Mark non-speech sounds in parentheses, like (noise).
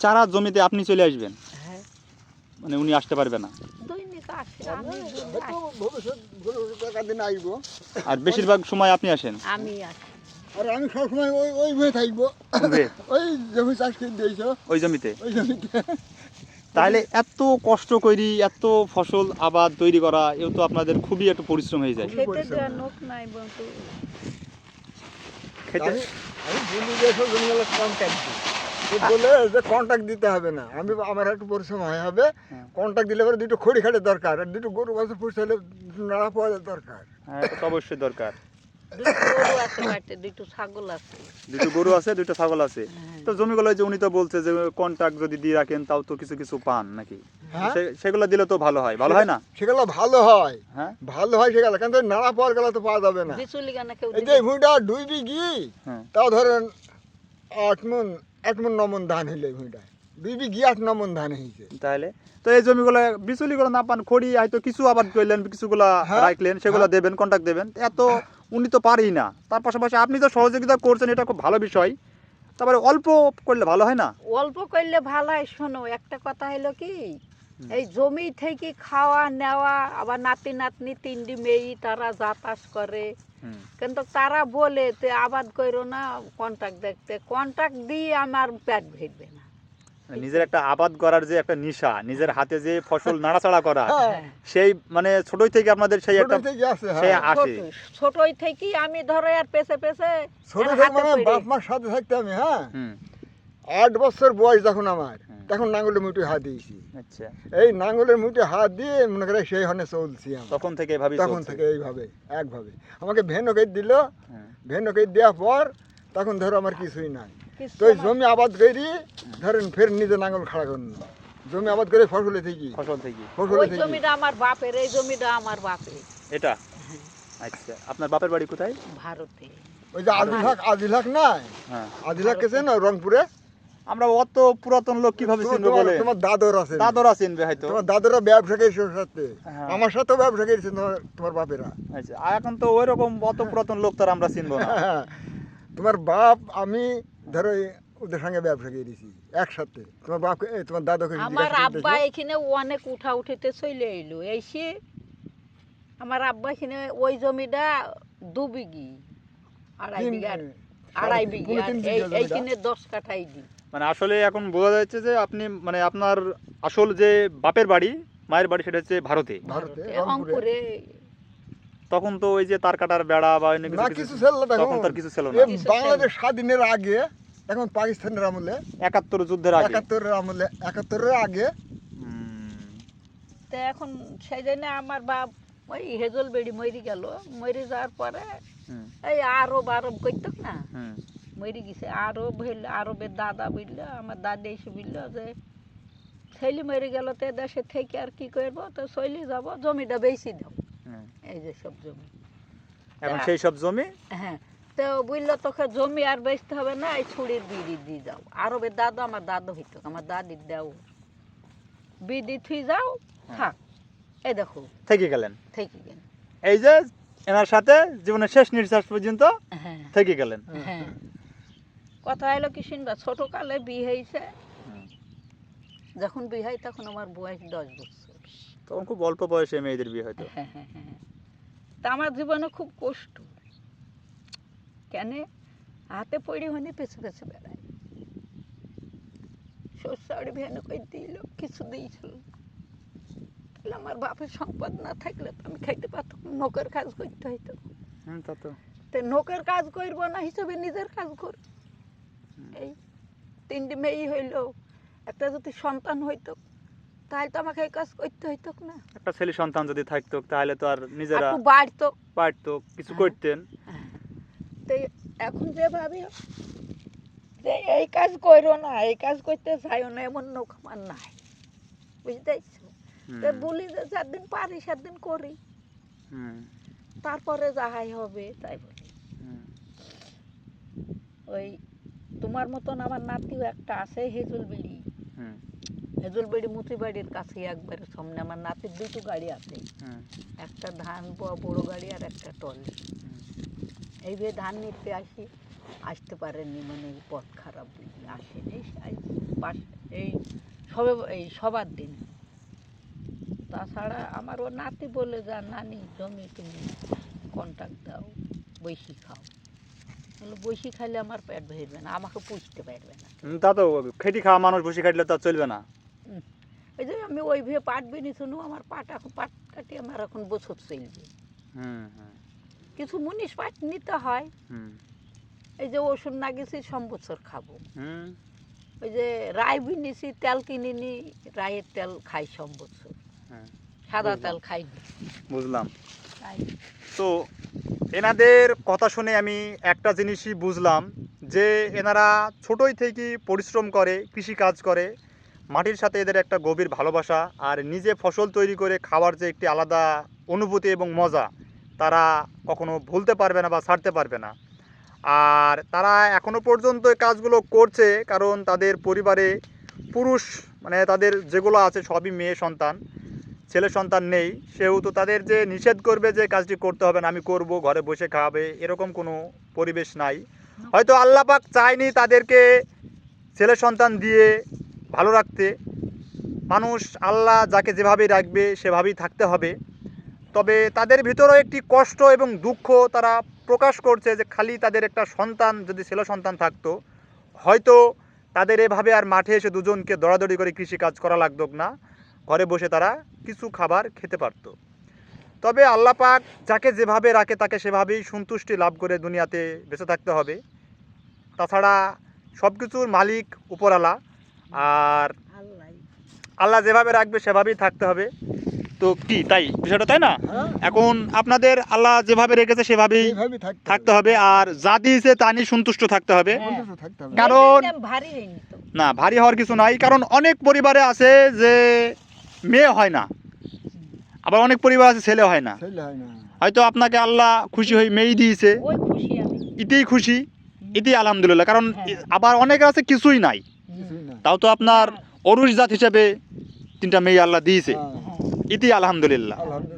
চারা জমিতে আপনি চলে আসবেন। হ্যাঁ। মানে উনি আসতে পারবে না। আর বেশিরভাগ সময় আপনি আসেন। আমি আর আমি সবসময় ওই ওই হয়ে থাকব। ওই জমি চাষ করে দিয়েছ। ওই জমিতে? ওই জমিতে। তাহলে এত কষ্ট করি এত ফসল আবাদ তৈরি করা এও তো আপনাদের খুবই একটু পরিশ্রম হয়ে যায়। খেতে আমি বলি যে সব জমিগুলো বলে যে কন্ট্যাক্ট দিতে হবে না। আমি আমার একটু পরিশ্রম হয় হবে। কন্ট্যাক্ট দিলে পরে দুটো খড়ি খাটে দরকার আর দুটো গরু হলে দুটো নাড়া পাওয়া দরকার। হ্যাঁ অবশ্যই দরকার। দুটো গরু আছে দুটো ছাগল আছে। দুটো গরু আছে দুটো ছাগল আছে। হ্যাঁ। তো জমিগুলো যে উনি তো বলছে যে কন্ট্রাক্ট যদি দিয়ে রাখেন তাও তো কিছু কিছু পান নাকি? হ্যাঁ। সে- সেগুলো দিলে তো ভালো হয়। ভালো হয় না? সেগুলো ভালো হয়। হ্যাঁ। ভালো হয় সেগুলো কিন্তু নাড়া পাওয়ার গেলে তো পাওয়া যাবে না। এই যে দুই বিঘি হ্যাঁ। তাও ধরেন আট মন আট নমন মন ধান হইলে ভুঁইটা দুই বিঘি আট ন ধান হয়েছে তাহলে তো এই জমিগুলো বিচুলিগুলো না পান খড়ি হয়তো কিছু আবাদ করলেন কিছুগুলা হ্যাঁ, রাখলেন সেগুলো দেবেন কন্ট্রাক্ট দেবেন। এত উনি তো পারেই না। তার পাশাপাশি আপনি তো সহযোগিতা করছেন এটা খুব ভালো বিষয়। তারপরে অল্প করলে ভালো হয় না? অল্প করলে ভালো হয় শোনো একটা কথা হলো কি? এই জমি থেকে খাওয়া নেওয়া আবার নাতি নাতনি তিনটি মেয়ে তারা যাতায়াত করে। কিন্তু তারা বলে তে আবাদ করো না কন্ট্রাক্ট দেখতে। কন্ট্রাক্ট দিয়ে আমার পেট ভেটবে না। নিজের একটা আবাদ করার যে একটা নিশা নিজের হাতে যে ফসল নাড়াচাড়া করা হ্যাঁ। সেই মানে ছোটই থেকে আপনাদের সেই একটা থেকে আছে সে হ্যাঁ আসে। ছোট- ছোটই থেকে আমি ধরো আর পেছে পেছে ছোট থেকে মানে বাপ মার সাথে থাকতে আমি হ্যাঁ। আট বছর বয়স যখন আমার তখন নাঙ্গলের মুঠে হাত দিয়েছি। আচ্ছা। এই নাঙ্গলের মুঠে হাত দিয়ে মনে করে সেই হনে চলছি তখন থেকে ভাবি তখন থেকে এইভাবে একভাবে। আমাকে ভেনকে দিল। হ্যাঁ। ভেনকে দেওয়ার পর তখন ধরো আমার কিছুই নাই। তো এই জমি আবাদ করি ধরেন ফের নিজে নাঙ্গল খাড়া করেন জমি আবাদ করে ফসলে থেকে ফসল থেকে। ফসলে থেকে জমিটা আমার বাপের এই জমিটা আমার বাপের। এটা? আচ্ছা আপনার বাপের বাড়ি কোথায়? ভারতে। ওই যে আদিলাখ আদিলাখ নাই? হ্যাঁ। আদিলাখ গেছে না রংপুরে? আমরা অত পুরাতন লোক কীভাবে চিনবো বলে? তোমার দাদর আছে দাদরা চিনবে হয়তো। তোমার দাদরা ব্যবসা করেছে সাথে। হ্যাঁ। আমার সাথেও ব্যবসা করেছে তোমার বাপেরা। আচ্ছা আর এখন তো ওই রকম অত পুরাতন লোক তার আমরা চিনবো না। (laughs) তোমার বাপ আমি ধরো ওদের সঙ্গে ব্যবসা করেছি একসাথে। তোমার বাপ তোমার দাদাকে আমার আব্বা এখানে অনেক উঠা উঠিতে চলে এলো এসে আমার আব্বা এখানে ওই জমিটা দু বিঘি আড়াই বিঘার সাড়ে আড়াই বিঘি বিঘা এইখানে দশ কাঠাই দি মানে আসলে এখন বোঝা যাচ্ছে যে আপনি মানে আপনার আসল যে বাপের বাড়ি মায়ের বাড়ি সেটা হচ্ছে ভারতে। রংপুরে। তখন তো ওই যে তার কাটার বেড়া বা অন্য কিছু কিছু কিছু ছিল না তখন। তার কিছু ছিল না। বাংলাদেশ স্বাধীনের আগে এখন পাকিস্তানের আমলে। একাত্তর যুদ্ধের আগে। একাত্তরের আমলে একাত্তরের আগে। তো এখন সেই জন্য আমার বাপ ওই হেজল বেড়ি মরি গেল। মরি যাওয়ার পরে এই আরব আরব করতো না হুম, মরি গেছে। আরব হইল আরবের দাদা বুঝলো আমার দাদি এসে বুঝলো যে ছেলে মরে গেল তো দেশে থেকে আর কি করব? তো চলে যাব জমিটা বেশি দাও এই যে সব জমি। এখন সেই সব জমি? হ্যাঁ। তো বুঝলো তোকে জমি আর বেচতে হবে না এই ছুরির বিড়ি দিয়ে যাও। আরবের দাদা আমার দাদু হইতো আমার দাদির দেও বিড়ি থুই যাও থাক। এই দেখো। থেকে গেলেন? থেকে গেলেন। এই যে এনার সাথে জীবনের শেষ নিঃশ্বাস পর্যন্ত হ্যাঁ। থেকে গেলেন? হ্যাঁ। কথা হলো কি শুনবা? ছোট কালে বিয়ে হয়েছে যখন বিয়ে হয় তখন আমার বয়স দশ বছর। তখন খুব অল্প বয়সে মেয়েদের বিয়ে হয়তো। হ্যাঁ হ্যাঁ হ্যাঁ তা আমার জীবনে খুব কষ্ট। কেন? হাতে পড়ি হনি পেছে পেছে বেড়ায় শস্য ভেনে কই দিল কিছু দিয়েছিল তাহলে আমার বাপের সম্পদ না থাকলে তো আমি খাইতে পারতাম। নৌকার কাজ করতে হইতো। হুম তা তো। তো নৌকার কাজ করব না হিসেবে নিজের কাজ কর এই তিনটি মেয়ে হইল একটা যদি সন্তান হইতো তাহলে তো আমাকে এই কাজ করতে হইতো না। একটা ছেলে সন্তান যদি থাকতো তাহলে তো আর নিজেরা একটু বাড়তো। কিছু হ্যাঁ। করতেন। তো এখন যে ভাবি যে এই কাজ করো না এই কাজ করতে চাইও না এমন নৌকা আমার নাই। বুঝতে তো বলি যে চার দিন পারি সাত দিন করি। হুম, তারপরে যাহাই হবে তাই বলি। ওই তোমার মতন আমার নাতিও একটা আছে হেজুল বিড়ি। হুম, হেজুল বিড়ি মুচি বাড়ির কাছে একবারে সামনে আমার নাতির দুটো গাড়ি আছে। একটা ধান বড় গাড়ি আর একটা টলি। এই যে ধান নিতে আসি আসতে পারেনি মানে পথ খারাপ বুঝি আসেনি পাশে এই সবে এই সবার দিন। তাছাড়া আমার ও নাতি বলে যা নানি জমি তুমি কন্ট্যাক্ট দাও বৈশি খাও। বৈশি খাইলে আমার পেট ভরবে না আমাকে পুষতে পারবে না। তা তো খেটি খাওয়া মানুষ বসে খাটলে তো চলবে না। এই যে আমি ওই ভেবে পাট বিনি শুনু আমার পাট এখন পাট কাটি আমার এখন বছর চলবে। কিছু মুনিশ পাট নিতে হয়। এই যে ওষুধ না গেছি সম বছর খাব। হুম। ওই যে রায় বিনিছি তেল কিনে নি রায়ের তেল খাই সম বছর। হ্যাঁ সাদা তেল খাইনি। বুঝলাম। তো এনাদের কথা শুনে আমি একটা জিনিসই বুঝলাম যে এনারা ছোটই থেকে পরিশ্রম করে কৃষি কাজ করে, মাটির সাথে এদের একটা গভীর ভালোবাসা আর নিজে ফসল তৈরি করে খাওয়ার যে একটি আলাদা অনুভূতি এবং মজা তারা কখনো ভুলতে পারবে না বা ছাড়তে পারবে না। আর তারা এখনও পর্যন্ত কাজগুলো করছে কারণ তাদের পরিবারে পুরুষ মানে তাদের যেগুলো আছে সবই মেয়ে সন্তান। ছেলে সন্তান নেই সেহেতু তাদের যে নিষেধ করবে যে কাজটি করতে হবে না, আমি করব, ঘরে বসে খাওয়াবে, এরকম কোনো পরিবেশ নাই। হয়তো আল্লাপাক চায়নি তাদেরকে ছেলে সন্তান দিয়ে ভালো রাখতে। মানুষ আল্লাহ যাকে যেভাবে রাখবে, সেভাবেই থাকতে হবে। তবে তাদের ভিতরেও একটি কষ্ট এবং দুঃখ তারা প্রকাশ করছে যে খালি তাদের একটা সন্তান যদি ছেলে সন্তান থাকতো, হয়তো তাদের এভাবে আর মাঠে এসে দুজনকে দৌড়াদৌড়ি করে কৃষিকাজ করা লাগতো না। ঘরে বসে তারা কিছু খাবার খেতে পারত। তবে আল্লাহ পাক যাকে যেভাবে রাখে তাকে সেভাবেই সন্তুষ্টি লাভ করে দুনিয়াতে বেঁচে থাকতে হবে। তাছাড়া সব কিছুর মালিক উপরালা আর আল্লাহ যেভাবে রাখবে সেভাবেই থাকতে হবে। তো কি তাই? বিষয়টা তাই না? হ্যাঁ। এখন আপনাদের আল্লাহ যেভাবে রেখেছে সেভাবেই থাকতে হবে। আর যা দিয়েছে তা নিয়ে সন্তুষ্ট থাকতে হবে। হ্যাঁ। থাকতে কারণ- ভারী না ভারী হওয়ার কিছু নাই। কারণ অনেক পরিবারে আছে যে মেয়ে হয় না। আবার অনেক পরিবার আছে ছেলে হয় না। ছেলে হয় না। হয়তো আপনাকে আল্লাহ খুশি হয়ে মেয়েই দিয়েছে। এতেই খুশি এতেই ইতেই খুশি ইতেই আলহামদুলিল্লাহ কারণ হ্যাঁ। আবার অনেক আছে কিছুই নাই। তাও তো আপনার অরুষ জাত হিসাবে তিনটা মেয়ে আল্লাহ দিয়েছে। হ্যাঁ। ইতি আলহামদুলিল্লাহ। আলহামদুলিল্লাহ।